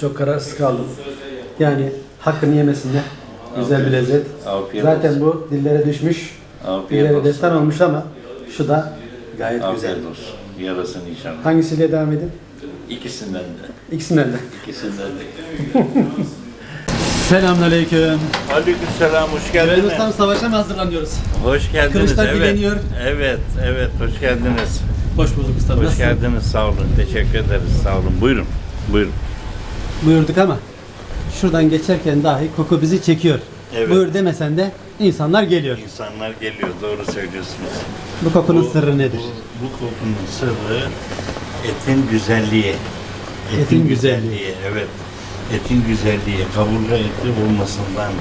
Çok kararsız kaldım. Yani hakkını yemesinler. Güzel bir lezzet. Afiyet Zaten bu dillere düşmüş. Afiyet Dillere olsun. destan olmuş ama şu da gayet güzel. Afiyet olsun. Yarasın inşallah. Hangisiyle devam edin? İkisinden de. İkisinden de. İkisinden de. Selamünaleyküm. Aleykümselam, hoş Evet geldiniz. ustam savaşa mı hazırlanıyoruz? Hoş geldiniz. Kılıçlar evet. dileniyor. Evet, evet, hoş geldiniz. Hoş bulduk ustam. Hoş Nasılsın? geldiniz, sağ olun. Teşekkür ederiz, sağ olun. Buyurun, buyurun. Buyurduk ama şuradan geçerken dahi koku bizi çekiyor. Evet. Buyur demesen de insanlar geliyor. İnsanlar geliyor, doğru söylüyorsunuz. Bu kokunun Bu- sırrı nedir? Bu, bu kokunun sırrı etin güzelliği. Etin güzelliği. evet. Etin güzelliği, kaburga eti olmasından.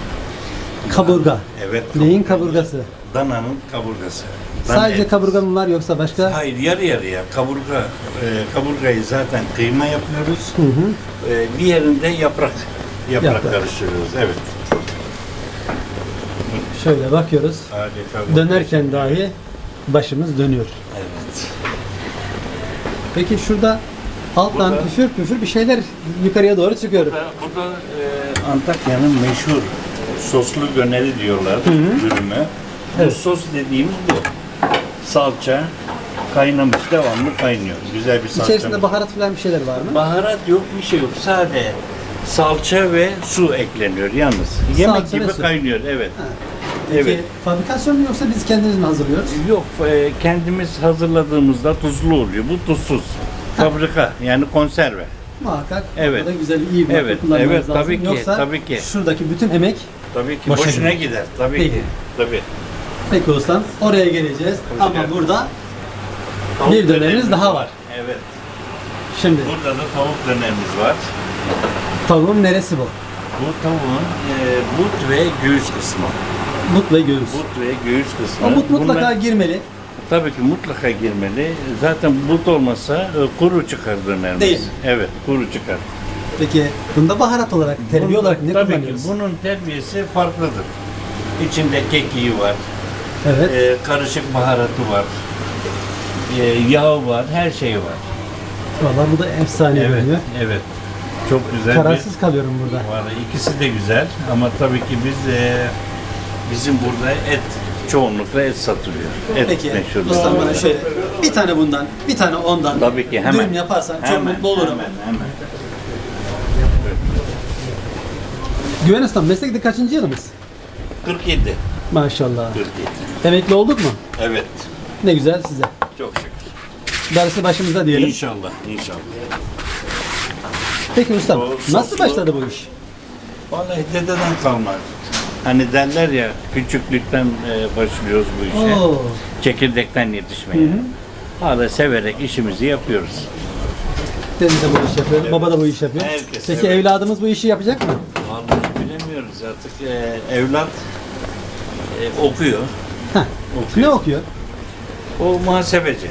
Kaburga. Evet. Neyin kaburga. kaburgası? Dananın kaburgası. Dana Sadece eti. kaburga mı var yoksa başka? Hayır yarı yarıya kaburga e, kaburgayı zaten kıyma yapıyoruz. Hı hı. E, bir yerinde yaprak yaprak, Yaprak. karıştırıyoruz. Evet. Şöyle bakıyoruz. Harika. Dönerken dahi başımız dönüyor. Evet. Peki şurada alttan Burada- püfür püfür bir şeyler yukarıya doğru çıkıyor. Burada, burada e, Antakya'nın meşhur soslu döneri diyorlar dürümü. Bu Evet. sos dediğimiz bu. Salça kaynamış devamlı kaynıyor. Güzel bir salça. İçerisinde baharat falan bir şeyler var mı? Baharat yok, bir şey yok. Sade salça ve su ekleniyor yalnız. Yemek Salça ve gibi su. kaynıyor, evet. Peki Evet. fabrikasyon mu yoksa biz kendimiz mi hazırlıyoruz? Yok, e, kendimiz hazırladığımızda tuzlu oluyor. Bu tuzsuz. Fabrika, yani konserve. Muhakkak Evet. orada güzel iyi bir Evet, evet, kullanmanız evet, lazım. tabii ki, Yoksa tabii ki. şuradaki bütün emek Tabii ki Boşa boşuna gider. gider. Tabii Peki. ki. Tabii. Peki ustam oraya geleceğiz ama geldin. burada Tavuk bir dönerimiz daha var. Evet. Şimdi Burada da tavuk dönerimiz var. tavuğun neresi bu? Bu tavuğun e, but ve göğüs kısmı. But ve göğüs. But ve göğüs kısmı. O but mutlaka Bunlar- girmeli. Tabii ki mutlaka girmeli. Zaten but olmasa e, kuru çıkar dönerimiz. Değil. Evet, kuru çıkar. Peki bunda baharat olarak, terbiye Bunun- olarak ne Tabii ki kullanıyoruz? bunun terbiyesi farklıdır. İçinde kekiği var, Evet. e, karışık baharatı var, e, yağı var, her şeyi var. Vallahi bu da efsane Evet, görünüyor. evet. Çok güzel Kararsız kalıyorum burada. bir... Vallahi ikisi de güzel ama tabii ki biz e, bizim burada et çoğunlukla et satılıyor. Et Peki meşhur. ustam bana şöyle bir tane bundan, bir tane ondan Tabii ki hemen. dürüm yaparsan çok Hemen, mutlu olurum. Hemen, hemen. Güven ustam meslekte kaçıncı yılımız? 47. Maşallah. 47. Emekli olduk mu? Evet. Ne güzel size. Çok şükür. Darısı başımıza diyelim. İnşallah, inşallah. Peki ustam O nasıl başladı bu iş? Vallahi dededen kalma. Hani derler ya küçüklükten e, başlıyoruz bu işe. Oo. Çekirdekten yetişmeye. Hala severek işimizi yapıyoruz. Dede de bu iş yapıyor, baba da bu iş yapıyor. Herkes, Peki evet. evladımız bu işi yapacak mı? Vallahi bilemiyoruz artık. E, evlat e, okuyor. Heh. okuyor. Ne okuyor? O muhasebeci.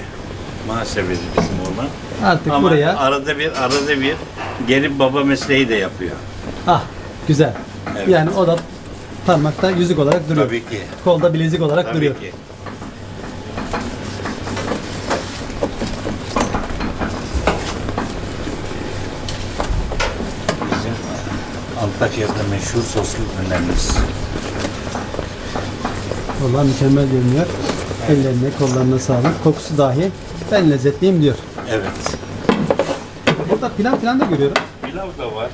Muhasebeci bizim oğlan. Artık Ama buraya. arada bir arada bir gelip baba mesleği de yapıyor. Ah güzel. Evet. Yani o da parmakta yüzük olarak duruyor. Tabii ki. Kolda bilezik olarak Tabii duruyor. ki. Bizim Antakya'da meşhur soslu dönerimiz. Vallahi mükemmel görünüyor. Ellerine, kollarına sağlık. Kokusu dahi ben lezzetliyim diyor. Evet. Burada pilav falan da görüyorum. Pilav da var.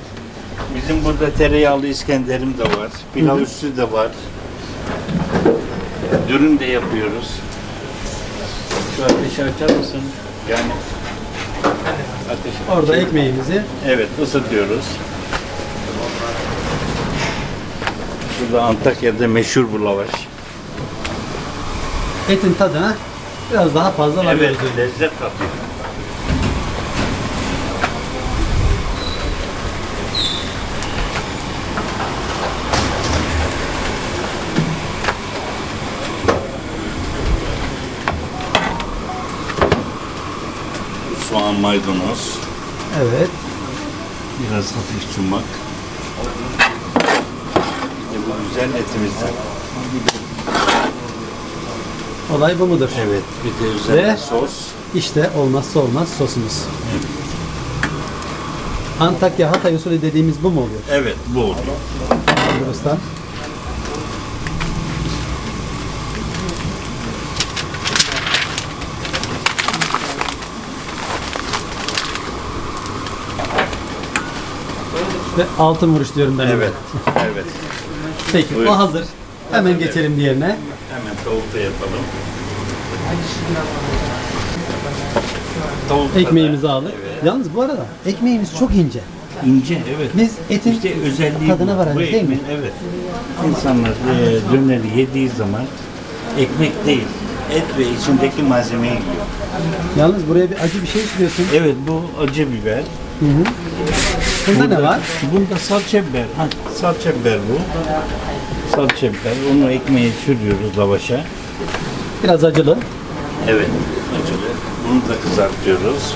Bizim burada tereyağlı İskender'im de var. Pilav üstü de var. Dürüm de yapıyoruz. Şu ateşi açar mısın? Yani ateşi. Orada ekmeğimizi Evet ısıtıyoruz. Burada Antakya'da meşhur bu lavaş. Etin tadına biraz daha fazla var. Evet lezzet katıyor. Soğan, maydanoz, Evet. biraz hafif sumak. İşte bu güzel etimizden. Olay bu mudur? Evet, bir de üzerine Ve- sos. İşte olmazsa olmaz sosumuz. Antakya Hatay usulü dediğimiz bu mu oluyor? Evet bu oluyor. Ustam. Ve altın vuruş diyorum ben. ona. Evet. Evet. Peki Buyurun. o hazır. Hemen geçelim diğerine. Hemen tavuk da yapalım. Tavuk Ekmeğimizi aldık. Evet. Yalnız bu arada ekmeğimiz çok ince. İnce evet. Biz etin İşte özelliği tadına bu. vararız Bu değil mi? ekmeğin, Evet. İnsanlar e, döneri yediği zaman ekmek değil, et ve içindeki malzemeyi yiyor. Yalnız buraya bir acı bir şey sürüyorsun. Evet bu acı biber. Bunda ne var? Bunda salça biber. Ha, salça biber bu. Salça biber. Onu ekmeğe sürüyoruz lavaşa. Biraz acılı. Evet. Acılı. Bunu da kızartıyoruz.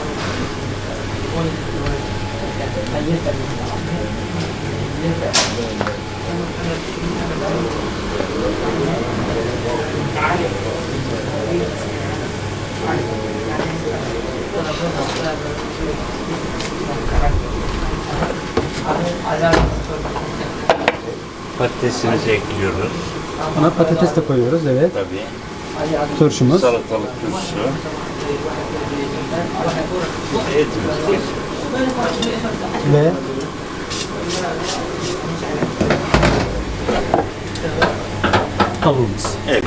Patatesimizi ekliyoruz. Ona patates de koyuyoruz evet. Tabii. Turşumuz. Salatalık turşusu. Etimiz. Ve tavuğumuz. Evet.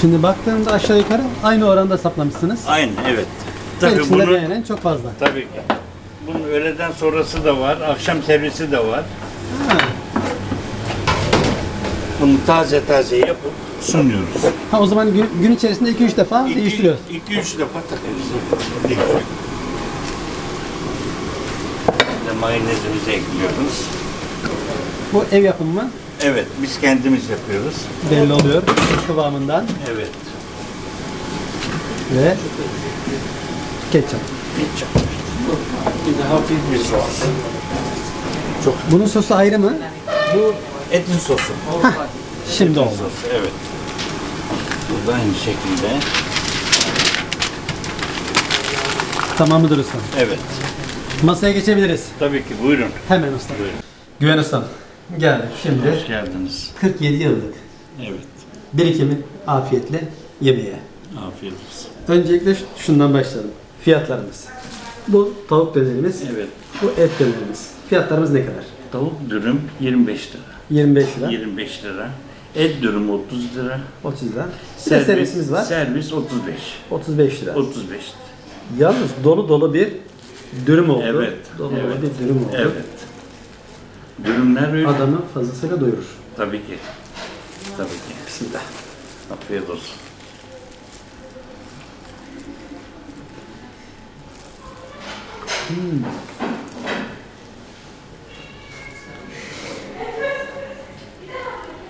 Şimdi baktığımda aşağı yukarı aynı oranda saplamışsınız. Aynı evet. Tabii bunu beğenen çok fazla. tabii ki. Bunun öğleden sonrası da var, akşam servisi de var. Ha. Bunu taze taze yapıp sunuyoruz. Ha, o zaman gün, gün içerisinde 2-3 defa değiştiriyoruz. 2 3 defa takıyoruz. Mayonezimizi ekliyoruz. Bu ev yapımı mı? Evet, biz kendimiz yapıyoruz. Belli oluyor kıvamından Evet. ve ketçap. Ketçap. Bir de hafif bir sos. Bunun sosu ayrı mı? Bu etin sosu. Şimdi oldu. Sosu, evet. Bu da aynı şekilde. Tamam mıdır ustam? Evet. Masaya geçebiliriz. Tabii ki buyurun. Hemen ustam. Buyurun. Güven ustam. Gel şimdi Hoş geldiniz. 47 yıllık Evet. birikimi afiyetle yemeğe. Afiyet olsun. Öncelikle şundan başlayalım. Fiyatlarımız. Bu tavuk dönerimiz, Evet. bu et dönerimiz. Fiyatlarımız ne kadar? Tavuk dürüm 25 lira. 25 lira, 25 lira. Et dürüm 30 lira. 30 lira. Bir de servisimiz var. Servis 35. 35 lira. 35 lira. Yalnız dolu dolu bir dürüm oldu. Evet. Dolu evet. dolu bir dürüm oldu. Evet. Dürümler öyle. Adamı fazlasıyla doyurur. Tabii ki. Tabii ki. Bismillah. Afiyet olsun.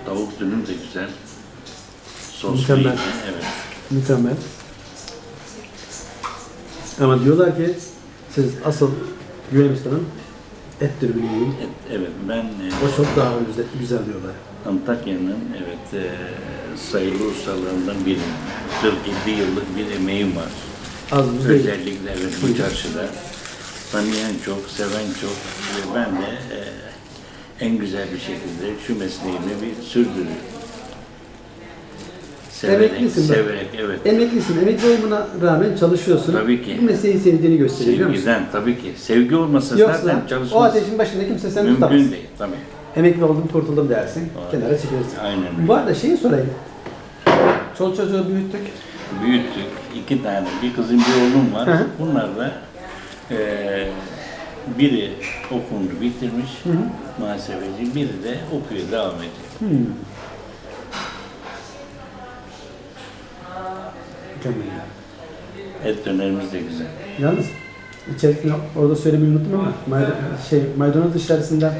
Tavuk dürüm de güzel. Sos Mükemmel. iyi. Evet. Mükemmel. Ama diyorlar ki siz asıl Güven Usta'nın et. Evet, ben e, O çok daha güzel, güzel diyorlar. Antakya'nın evet e, sayılı ustalarından biriyim. 47 yıllık bir emeğim var. Az. Özellikle evet, bu çarşıda. Tanıyan çok, seven çok. Ve ben de e, en güzel bir şekilde şu mesleğimi bir sürdürüyorum. Severek, Emeklisin bak. severek, evet. Emeklisin, emekli olmana rağmen çalışıyorsun. Tabii ki. Bu mesleği sevdiğini gösteriyor biliyor musun? Sevgiden tabii ki. Sevgi olmasa zaten Yoksa o çalışmaz. ateşin başında kimse seni tutamaz. Mümkün değil tabii. Emekli oldum, kurtuldum dersin. Kenara çekilirsin. Aynen öyle. Bu arada şeyi sorayım. Çoluk çocuğu büyüttük. büyüttük. iki tane, bir kızım bir oğlum var. Hı hı. Bunlar da eee biri okulunu bitirmiş, muhasebeci, biri de okuyor, devam ediyor. Mükemmel. Et dönerimiz de güzel. Yalnız içerisinde orada söylemeyi unuttum ama maydanoz, şey, maydanoz dışarısında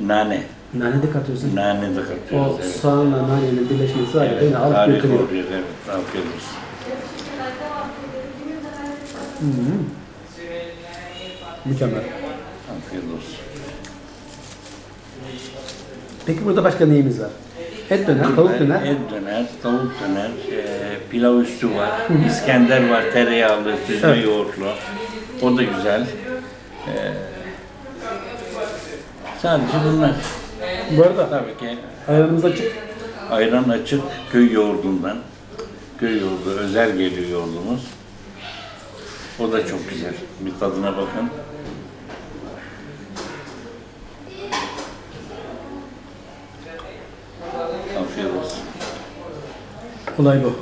Nane, nane de katıyorsun. nane de O katıyoruz. evet. soğanla nanenin birleşmesi var Evet, beni alıp götürüyor. oluyor, evet, afiyet olsun. Mükemmel. Afiyet olsun. Peki burada başka neyimiz var? Et döner, tavuk döner. Et döner, tavuk döner, e, pilav üstü var, İskender var, tereyağlı, süzme Evet. yoğurtlu. O da güzel. E, sadece bunlar. Bu arada Tabii ki ayranımız açık. ayran açık köy yoğurdundan. Köy yoğurdu özel geliyor yoğurdumuz. O da çok güzel. Bir tadına bakın. Afiyet olsun. Olay bu.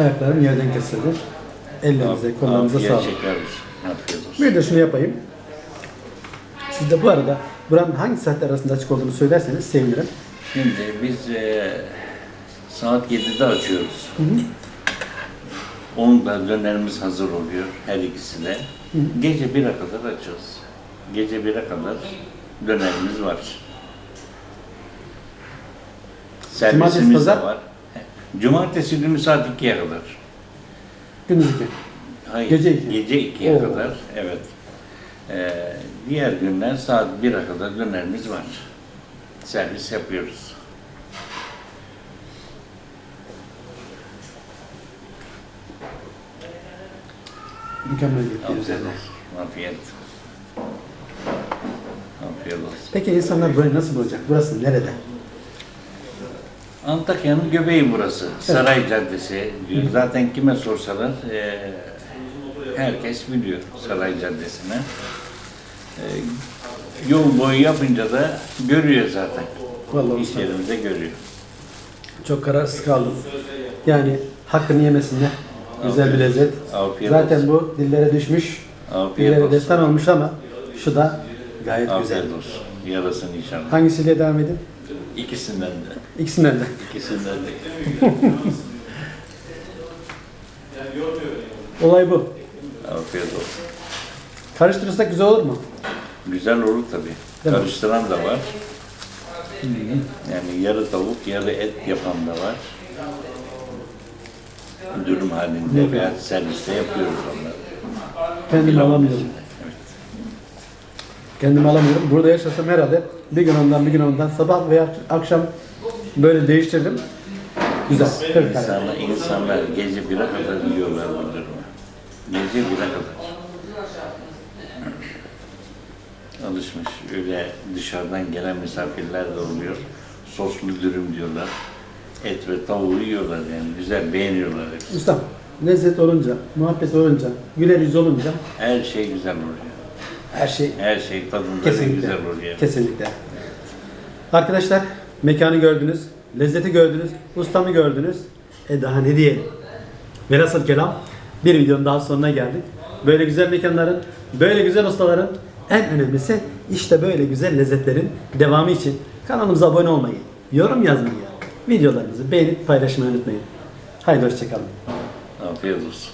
Ayaklarım yerden kesildi. Ellerinize, kollarınıza sağlık. Bir de şunu yapayım. Siz de bu arada buranın hangi saatler arasında açık olduğunu söylerseniz sevinirim. Şimdi biz e, saat 7'de açıyoruz. Onda dönerimiz hazır oluyor her ikisi de. Gece 1'e kadar açıyoruz. Gece 1'e kadar dönerimiz var. Cumartesi, Servisimiz de pazar? var. Cumartesi günü saat 2'ye kadar. Gündüz iki. Hayır, Gece iki. Gece 2'ye Oo. kadar, evet. Ee, diğer günler saat 1'e kadar dönerimiz var. Servis yapıyoruz. Mükemmel olsun. Afiyet. Afiyet olsun. Peki insanlar burayı nasıl bulacak? Burası nerede? Antakya'nın göbeği burası. Saray Caddesi diyor. Zaten kime sorsalar e, herkes biliyor Saray Caddesi'ne. E, yol boyu yapınca da görüyor zaten. Vallahi İş yerimizde görüyor. Çok kararsız kaldım. Yani hakkını yemesinler. Güzel bir lezzet. Afiyet Zaten bu dillere düşmüş. Afiyet Dillere olsun. destan olmuş ama şu da gayet güzel. Olsun. Yarasın inşallah. Hangisiyle devam edin? İkisinden de. İkisinden de. İkisinden de. Olay bu. Afiyet olsun. Karıştırırsak güzel olur mu? Güzel olur tabii. Değil mi? Karıştıran da var. Yani yarı tavuk, yarı et yapan da var. Dürüm halinde veya serviste yapıyoruz onları. Kendimi Pilav alamıyorum. Kendimi alamıyorum. Burada yaşasam herhalde bir gün ondan bir gün ondan sabah veya akşam böyle değiştirdim. Güzel. İnsanlar, insanlar gece 1'e kadar yiyorlar bu dürümü. Gece 1'e kadar. Alışmış. Öyle dışarıdan gelen misafirler de oluyor. Soslu dürüm diyorlar. Et ve tavuğu yiyorlar yani. Güzel beğeniyorlar hepsi. Ustam, lezzet olunca, muhabbet olunca, güler yüz olunca Her şey güzel oluyor. Her şey Her şey tadında kesinlikle. güzel oluyor. Kesinlikle. Arkadaşlar, mekanı gördünüz, lezzeti gördünüz, ustamı gördünüz. E daha ne diyelim? Velhasıl kelam bir videonun daha sonuna geldik. Böyle güzel mekanların, böyle güzel ustaların en önemlisi işte böyle güzel lezzetlerin devamı için kanalımıza abone olmayı, yorum yazmayı, videolarımızı beğenip paylaşmayı unutmayın. Haydi hoşçakalın. Afiyet olsun.